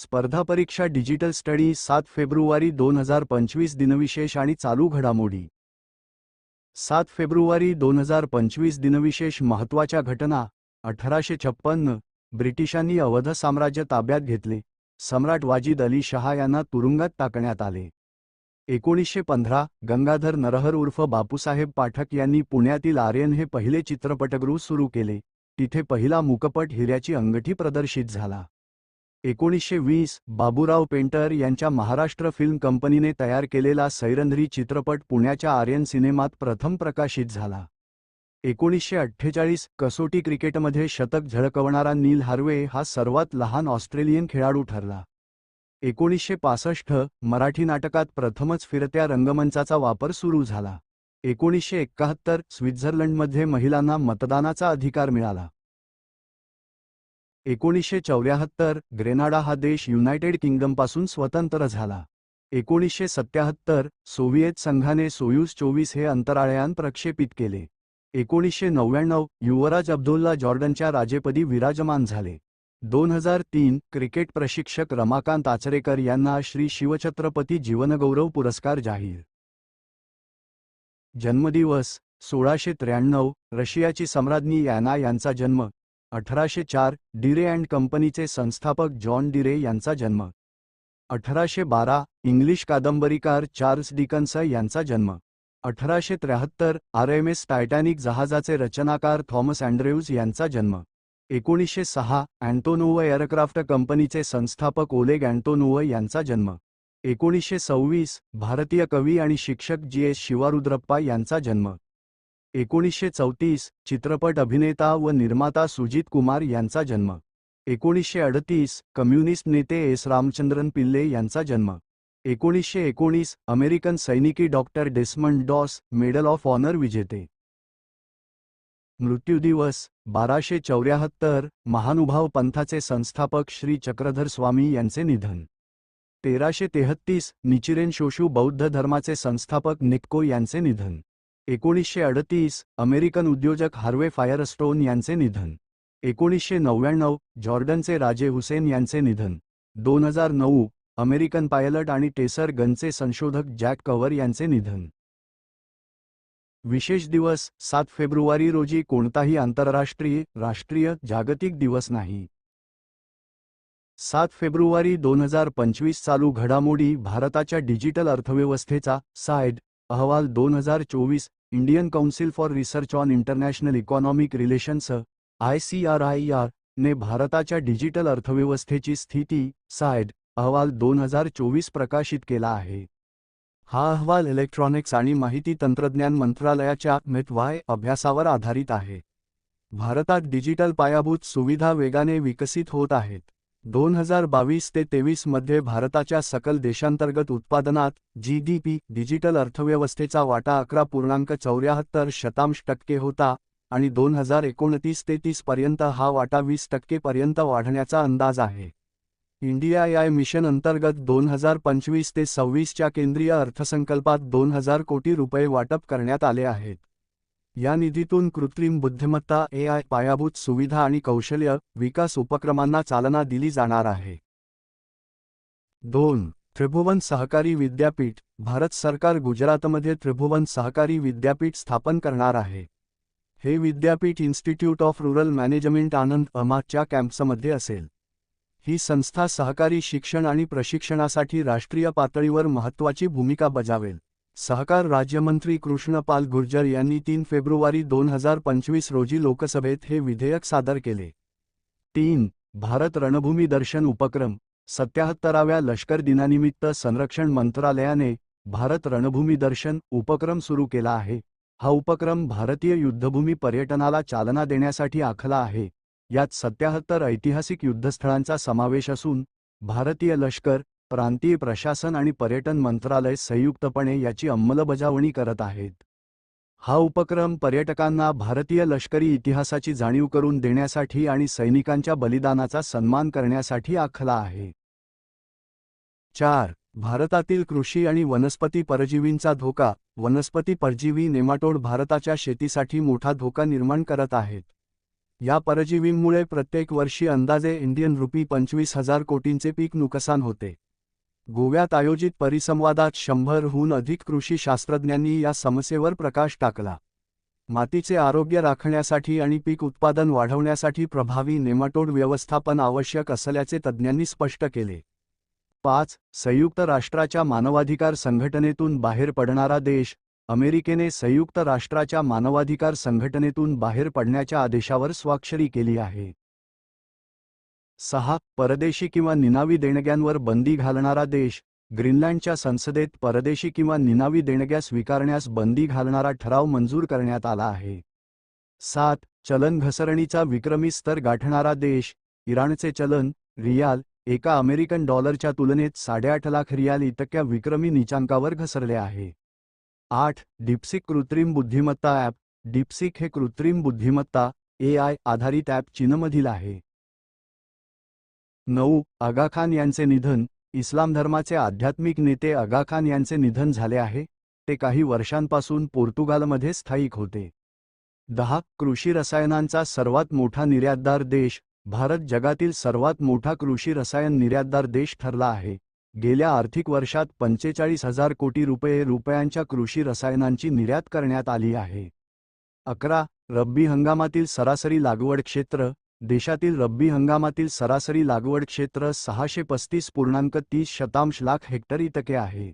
स्पर्धा परीक्षा digital study सात फेब्रुवारी दोन हजार पंचवीस दिनविशेष आणि चालू घडामोडी. सात फेब्रुवारी दोन हजार पंचवीस दिनविशेष महत्त्वाच्या घटना अठराशे छप्पन्न ब्रिटिशांनी अवध साम्राज्य ताब्यात घेतले. सम्राट वाजिद अली शहा यांना तुरुंगात टाकण्यात आले. एकोणीसशे पंधरा गंगाधर नरहर उर्फ बापूसाहेब पाठक यांनी पुण्यातील आर्यन हे पहिले चित्रपटगृह सुरू केले. तिथे पहिला मुकपट हिऱ्याची अंगठी प्रदर्शित झाला. एकोणीसशे वीस बाबूराव पेंटर यांच्या महाराष्ट्र फिल्म कंपनीने तयार केलेला सैरंध्री चित्रपट पुण्याच्या आर्यन सिनेमात प्रथम प्रकाशित झाला. एकोणीसशे अठ्ठेचाळीस कसोटी क्रिकेटमध्ये शतक झळकवणारा नील हार्वे हा सर्वात लहान ऑस्ट्रेलियन खेळाडू ठरला. एकोणीसशे पासष्ट मराठी नाटकात प्रथमच फिरत्या रंगमंचाचा वापर सुरू झाला. एकोणीसशे एक्काहत्तर स्वित्झर्लंडमध्ये महिलांना मतदानाचा अधिकार मिळाला. एकोणीसशे चौऱ्याहत्तर ग्रेनाडा हा देश युनायटेड किंगडमपासून स्वतंत्र झाला. एकोणीसशे सत्याहत्तर सोव्हिएत संघाने सोयूज चोवीस हे अंतराळयान प्रक्षेपित केले. एकोणीसशे नव्याण्णव युवराज अब्दुल्ला जॉर्डनच्या राजेपदी विराजमान झाले. दोन हजार तीन क्रिकेट प्रशिक्षक रमाकांत आचरेकर यांना श्री शिवछत्रपती जीवनगौरव पुरस्कार जाहीर. जन्मदिवस सोळाशे त्र्याण्णव रशियाची सम्राज्ञी याना यांचा जन्म अठराशे चार डिरे अँड कंपनीचे संस्थापक जॉन डिरे यांचा जन्म. अठराशे बारा इंग्लिश कादंबरीकार चार्ल्स डिकन्स यांचा जन्म. अठराशे त्र्याहत्तर आर एम एस टायटॅनिक जहाजाचे रचनाकार थॉमस अँड्रेव्ज यांचा जन्म. एकोणीसशे सहा अँटोनोव एअरक्राफ्ट कंपनीचे संस्थापक ओलेग अँटोनोव यांचा जन्म. एकोणीसशे सव्वीस भारतीय कवी आणि शिक्षक जी एस शिवारुद्रप्पा यांचा जन्म. एकोणीसशे चौतीस चित्रपट अभिनेता व निर्माता सुजित कुमार यांचा जन्म. एकोणीसशे अडतीस कम्युनिस्ट नेते एस. रामचंद्रन पिल्ले यांचा जन्म. एकोणीसशे एकोणीस अमेरिकन सैनिकी doctor Desmond Doss medal of honour विजेते. मृत्यूदिवस बाराशे चौऱ्याहत्तर महानुभाव पंथाचे संस्थापक श्री चक्रधर स्वामी यांचे निधन. तेराशे तेहत्तीस निचिरेन शोशू बौद्ध धर्माचे संस्थापक निक्को यांचे निधन. एकोणीसशे अडतीस अमेरिकन उद्योजक हार्वे फायरस्टोन यांचे निधन. एकोणीसशे नव्याण्णव जॉर्डनचे राजे हुसेन यांचे निधन. दोन हजार नऊ अमेरिकन पायलट आणि टेसर गनचे संशोधक जॅक कव्हर यांचे निधन. विशेष दिवस सात फेब्रुवारी रोजी कोणताही आंतरराष्ट्रीय राष्ट्रीय जागतिक दिवस नाही. सात फेब्रुवारी दोन हजार पंचवीस चालू घडामोडी भारताच्या डिजिटल अर्थव्यवस्थेचा सायड अहवाल दोन हजार चोवीस Indian council for research on international economic relations I C R I R ने भारताच्या डिजिटल अर्थव्यवस्थेची स्थिती सायड अहवाल दोन हजार चोवीस प्रकाशित केला आहे. हा अहवाल इलेक्ट्रॉनिक्स आणि माहिती तंत्रज्ञान मंत्रालयाच्या मेटवाय अभ्यासावर आधारित आहे. भारतात डिजिटल पायाभूत सुविधा वेगाने विकसित होत आहेत. दोन हजार बावीस ते तेवीसमध्ये भारताच्या सकल देशांतर्गत उत्पादनात जी डी पी डिजिटल अर्थव्यवस्थेचा वाटा अकरा पूर्णांक चौऱ्याहत्तर शतांश टक्के होता आणि दोन हजार एकोणतीस ते तीस पर्यंत हा वाटा वीस टक्केपर्यंत वाढण्याचा अंदाज आहे. इंडिया आय मिशन अंतर्गत दोन हजार पंचवीस ते सव्वीसच्या केंद्रीय अर्थसंकल्पात दोन हजार कोटी रुपये वाटप करण्यात आले आहेत. या निधीतून कृत्रिम बुद्धिमत्ता एआय पायाभूत सुविधा आणि कौशल्य विकास उपक्रमांना चालना दिली जाणार आहे. दोन. त्रिभुवन सहकारी विद्यापीठ भारत सरकार गुजरातमध्ये त्रिभुवन सहकारी विद्यापीठ स्थापन करणार आहे. हे विद्यापीठ institute of rural management Anand अमाच्या कॅम्प्समध्ये असेल. ही संस्था सहकारी शिक्षण आणि प्रशिक्षणासाठी राष्ट्रीय पातळीवर महत्त्वाची भूमिका बजावेल. सहकार राज्यमंत्री कृष्णपाल गुर्जर यांनी तीन फेब्रुवारी दोन हजार पंचवीस रोजी लोकसभेत हे विधेयक सादर केले. तीन भारत रणभूमी दर्शन उपक्रम सत्याहत्तराव्या लष्कर दिनानिमित्त संरक्षण मंत्रालयाने भारत रणभूमी दर्शन उपक्रम सुरू केला आहे. हा उपक्रम भारतीय युद्धभूमी पर्यटनाला चालना देण्यासाठी आखला आहे. यात सत्याहत्तर ऐतिहासिक युद्धस्थळांचा समावेश असून भारतीय लष्कर प्रांतीय प्रशासन आणि पर्यटन मंत्रालय संयुक्तपणे याची अंमलबजावणी करत आहेत. हा उपक्रम पर्यटकांना भारतीय लष्करी इतिहासाची जाणीव करून देण्यासाठी आणि सैनिकांच्या बलिदानाचा सन्मान करण्यासाठी आखला आहे. चार. भारतातील कृषी आणि वनस्पती परजीवींचा धोका. वनस्पती परजीवी नेमाटोड भारताच्या शेतीसाठी मोठा धोका निर्माण करत आहेत. या परजीवींमुळे प्रत्येक वर्षी अंदाजे इंडियन रुपी पंचवीस हजार कोटींचे पीक नुकसान होते. गोव्यात आयोजित परिसंवादात शंभरहून अधिक कृषी शास्त्रज्ञांनी या समस्येवर प्रकाश टाकला. मातीचे आरोग्य राखण्यासाठी आणि पीक उत्पादन वाढवण्यासाठी प्रभावी नेमाटोड व्यवस्थापन आवश्यक असल्याचे तज्ज्ञांनी स्पष्ट केले. पाच. संयुक्त राष्ट्राच्या मानवाधिकार संघटनेतून बाहेर पडणारा देश अमेरिकेने संयुक्त राष्ट्राच्या मानवाधिकार संघटनेतून बाहेर पडण्याच्या आदेशावर स्वाक्षरी केली आहे. सहा परदेशी किंवा निनावी देणग्यांवर बंदी घालणारा देश. ग्रीनलँडच्या संसदेत परदेशी किंवा निनावी देणग्या स्वीकारण्यास बंदी घालणारा ठराव मंजूर करण्यात आला आहे. सात चलन घसरणीचा विक्रमी स्तर गाठणारा देश. इराणचे चलन रियाल एका अमेरिकन डॉलरच्या तुलनेत साडेआठ लाख रियाल इतक्या विक्रमी निचांकावर घसरले आहे. आठ डिप्सिक कृत्रिम बुद्धिमत्ता ॲप. डिप्सिक हे कृत्रिम बुद्धिमत्ता ए आय आधारित ॲप चीनमधील आहे. नऊ आगा खान यांचे निधन. इस्लाम धर्माचे आध्यात्मिक नेते आगा खान यांचे निधन झाले आहे. ते काही वर्षांपासून पोर्तुगालमध्ये स्थायिक होते. दहा कृषी रसायनांचा सर्वात मोठा निर्यातदार देश. भारत जगातील सर्वात मोठा कृषी रसायन निर्यातदार देश ठरला आहे. गेल्या आर्थिक वर्षात पंचेचाळीस हजार कोटी रुपये रुपयांच्या कृषी रसायनांची निर्यात करण्यात आली आहे. अकरा रब्बी हंगामातील सरासरी लागवड क्षेत्र. देशातील रब्बी हंगामातील सरासरी लागवड क्षेत्र सहाशे पस्तीस पूर्णांक तीस शतांश लाख हेक्टर इतके आहे.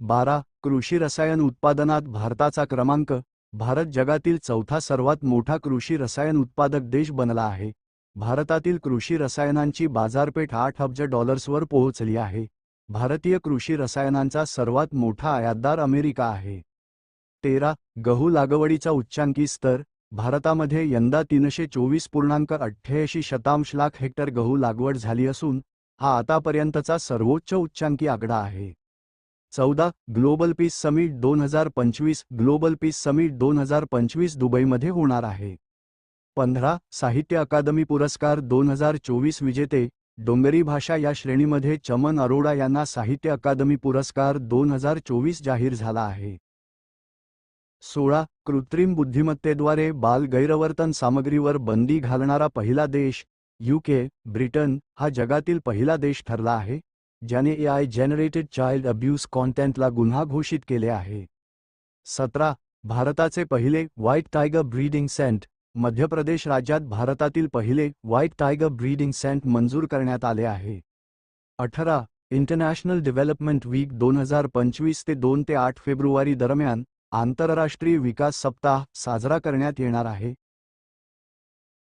बारा. कृषी रसायन उत्पादनात भारताचा क्रमांक भारत जगातील चौथा सर्वात मोठा कृषी रसायन उत्पादक देश बनला आहे. भारतातील कृषी रसायनांची बाजारपेठ आठ अब्ज डॉलर्सवर पोहोचली आहे. भारतीय कृषी रसायनांचा सर्वात मोठा आयातदार अमेरिका आहे. तेरा. गहू लागवडीचा उच्चांकी स्तर भारतामध्ये यंदा तीनशे चोवीस पूर्णांक अठ्ठ्याऐंशी शतांश लाख हेक्टर गहू लागवड झाली असून हा आतापर्यंतचा सर्वोच्च उच्चांकी आकडा आहे. चौदा ग्लोबल पीस समिट दोन हजार पंचवीस ग्लोबल पीस समिट दोन हजार पंचवीस दुबईमध्ये होणार आहे. पंधरा साहित्य अकादमी पुरस्कार दोन हजार चोवीस विजेते डोंगरी भाषा या श्रेणीमध्ये चमन अरोडा यांना साहित्य अकादमी पुरस्कार दोन हजार चोवीस जाहीर झाला आहे. सोळा कृत्रिम बुद्धिमत्तेद्वारे बाल गैरवर्तन सामग्रीवर बंदी घालणारा पहिला देश यूके ब्रिटन हा जगातील पहिला देश ठरला आहे ज्याने A I generated child abuse कॉन्टेंटला गुन्हा घोषित केले आहे. सतरा भारताचे पहिले white tiger breeding Saint Madhya Pradesh राज्यात भारतातील पहिले व्हाईट टायगर ब्रीडिंग सेंट मंजूर करण्यात आले आहे. अठरा इंटरनॅशनल डेव्हलपमेंट वीक दोन हजार पंचवीस ते दोन ते आठ फेब्रुवारी दरम्यान आंतरराष्ट्रीय विकास सप्ताह साजरा करण्यात येणार आहे.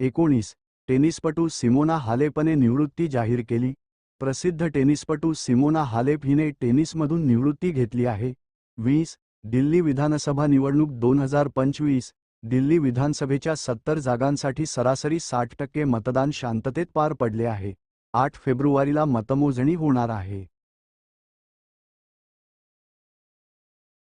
एकोणीस. टेनिसपटू सिमोना हालेपने निवृत्ती जाहीर केली. प्रसिद्ध टेनिसपटू सिमोना हालेप हिने टेनिसमधून निवृत्ती घेतली आहे. वीस. दिल्ली विधानसभा निवडणूक दोन हजार पंचवीस. दिल्ली विधानसभेच्या सत्तर जागांसाठी सरासरी साठ टक्के मतदान शांततेत पार पडले आहे. आठ फेब्रुवारीला मतमोजणी होणार आहे.